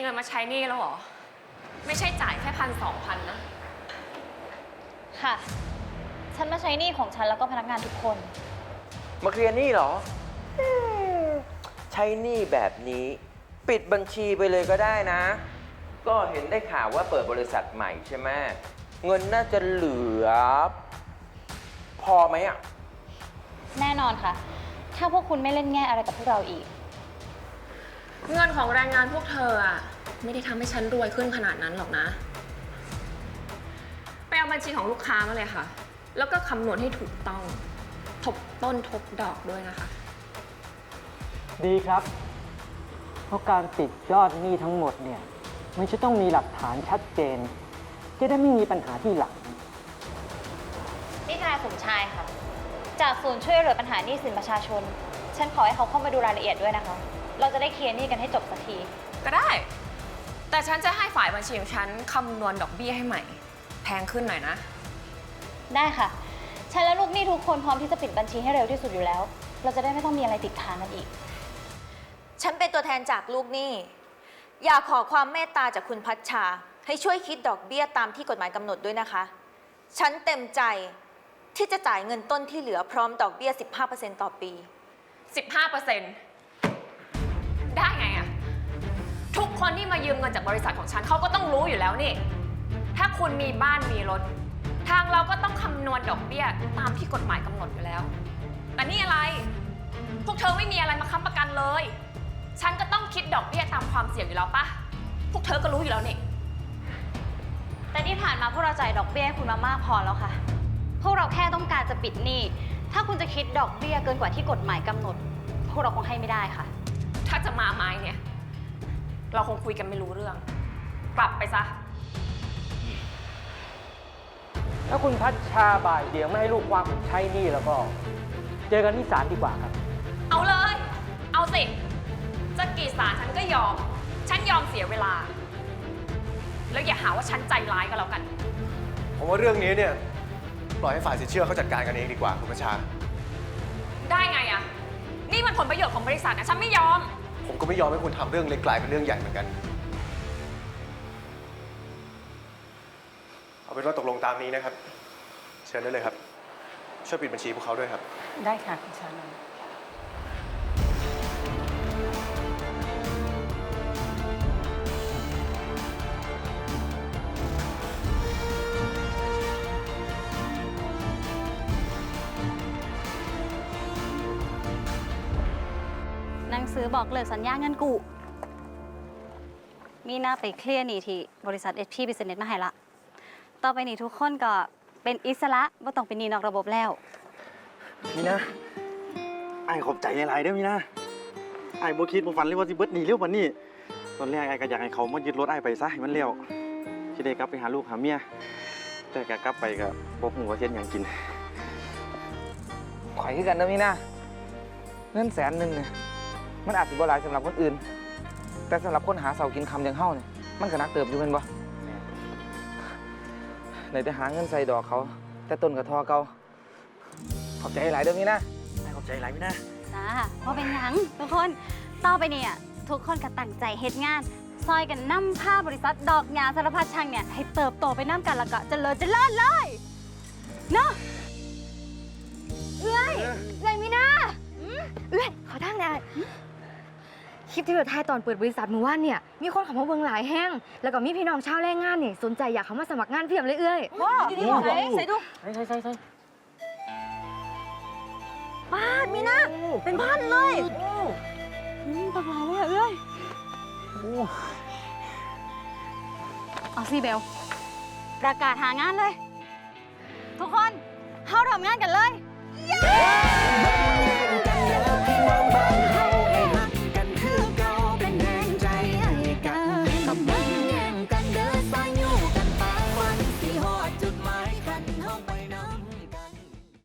เงินมาใช้หนี้แล้วเหรอ ไม่ใช่จ่ายแค่พันสองพันนะ ค่ะ ฉันมาใช้หนี้ของฉันแล้วก็พนักงานทุกคน มาเคลียร์หนี้เหรออืมใช้หนี้แบบนี้ ปิดบัญชีไปเลยก็ได้นะ ก็เห็นได้ข่าวว่าเปิดบริษัทใหม่ใช่ไหมเงินน่าจะเหลือ พอไหมอะ แน่นอนค่ะ ถ้าพวกคุณไม่เล่นแง่อะไรกับพวกเราอีก เงินของแรงงานพวกเธออะไม่ได้ทำให้ฉันรวยขึ้นขนาดนั้นหรอกนะ ไปเอาบัญชีของลูกค้ามาเลยค่ะ แล้วก็คำนวณให้ถูกต้อง ทบต้นทบดอกด้วยนะคะ ดีครับ เพราะการปิดยอดหนี้ทั้งหมดเนี่ยมันจะต้องมีหลักฐานชัดเจน จะได้ไม่มีปัญหาที่หลัง นี่ทนายสมชายค่ะ จากศูนย์ช่วยเหลือปัญหาหนี้สินประชาชน ฉันขอให้เขาเข้ามาดูรายละเอียดด้วยนะคะ เราจะได้เคลียร์หนี้กันให้จบสักที ก็ได้ แต่ฉันจะให้ฝ่ายบัญชีของฉันคำนวณดอกเบี้ยให้ใหม่ แพงขึ้นหน่อยนะ ได้ค่ะ ฉันและลูกหนี้ทุกคนพร้อมที่จะปิดบัญชีให้เร็วที่สุดอยู่แล้ว เราจะได้ไม่ต้องมีอะไรติดค้างกันอีก ฉันเป็นตัวแทนจากลูกหนี้ อยากขอความเมตตาจากคุณพัชชา ให้ช่วยคิดดอกเบี้ยตามที่กฎหมายกำหนดด้วยนะคะ ฉันเต็มใจที่จะจ่ายเงินต้นที่เหลือพร้อมดอกเบี้ย 15%ต่อปี 15% ได้ไงอะทุกคนที่มายืมเงินจากบริษัทของฉันเขาก็ต้องรู้อยู่แล้วนี่ ถ้าคุณมีบ้านมีรถ ทางเราก็ต้องคำนวณดอกเบี้ยตามที่กฎหมายกำหนดอยู่แล้ว แต่นี่อะไร พวกเธอไม่มีอะไรมาค้ำประกันเลย ฉันก็ต้องคิดดอกเบี้ยตามความเสี่ยงอยู่แล้วปะพวกเธอก็รู้อยู่แล้วนี่ แต่ที่ผ่านมาพวกเราจ่ายดอกเบี้ยให้คุณมามากพอแล้วค่ะ พวกเราแค่ต้องการจะปิดหนี้ ถ้าคุณจะคิดดอกเบี้ยเกินกว่าที่กฎหมายกำหนด พวกเราคงให้ไม่ได้ค่ะ ถ้าจะมาไม้เนี่ย เราคงคุยกันไม่รู้เรื่อง กลับไปซะ ถ้าคุณพัชชาบ่ายเดียวไม่ให้ลูกความผมใช้หนี้แล้วก็ เจอกันที่ศาลดีกว่าครับ เอาเลย เอาสิ จะกี่สารฉันก็ยอม ฉันยอมเสียเวลา แล้วอย่าหาว่าฉันใจร้ายก็แล้วกัน ผมว่าเรื่องนี้เนี่ยปล่อยให้ฝ่ายสินเชื่อเขาจัดการกันเองดีกว่าคุณประชา ได้ไงอะนี่มันผลประโยชน์ของบริษัทนะฉันไม่ยอม ผมก็ไม่ยอมให้คุณทำเรื่องเล็กกลายเป็นเรื่องใหญ่เหมือนกัน เอาเป็นว่าตกลงตามนี้นะครับ เชิญได้เลยครับ ช่วยปิดบัญชีพวกเขาด้วยครับ ได้ค่ะคุณชานนท์ นังสือบอกเลิกสัญญาเงินกู้มีหน้าไปเคลียร์หนี่ที่บริษัท SP Business มาให้ละ ต่อไปนี่ทุกคนก็เป็นอิสระไม่ต้องเป็นหนีนอกระบบแล้ว มีนะไอ้ายขอบใจหลายๆเด้อมีนะไอ้ายบ่คิดบ่ฝันเลยว่าสิเบิดหนีเร็วปานนี้ตอนแรกไอ้ายก็อยากให้เขามายึดรถไอ้ายไปซะให้มันเร็วสิได้กลับไปหาลูกหาเมีย แต่ก็กลับไปก็บ่ฮู้ว่าเฮ็ดหยังกิน ข่อยคือกันนะมีนะเงินแสนหนึ่งเนี่ย มันอาจจะบ่หลายสำหรับคนอื่น แต่สำหรับคนหาเสากินคำอย่างเฮาเนี่ยมันก็นักเติบอยู่เป็นบ่ไหนจะหาเงินใส่ดอกเขา แต่ต้นกับทอเก่าขอบใจหลายเด้อมีนะไอ้ายขอบใจหลายมีนะจ้าเพราะเป็นหยังทุกคนต่อไปเนี่ยทุกคนก็ตั้งใจเฮ็ดงาน ซอยกันนำผ้าบริษัทดอกยาสารพัดช่างเนี่ยให้เติบโตไปน้ำกันแล้วก็เจริญเจริญเลยเนาะเอ้ยเอ้ยมีนาเอ้ยขอทางหน่อยค ลิปที่เราถ่ายตอนเปิดบริษัทหมู่ว่านเนี่ยมีคนเขับมาเบิ่งหลายแห้งแล้วก็มีพี่น้องชาวแรงงานเนี่ยสนใจอยากเข้ามาสมัครงานเพียบเลยเอ้ยว้าวดีๆใส่ใส่ดูใช่ใช่ใช่ใช่บ้านมีนาเป็นพันเลยอืมปากหลายเลยอะเอ้ยเอาสิเบลประกาศหางานเลย ทุกคนเข้าทำงานกันเลยเย้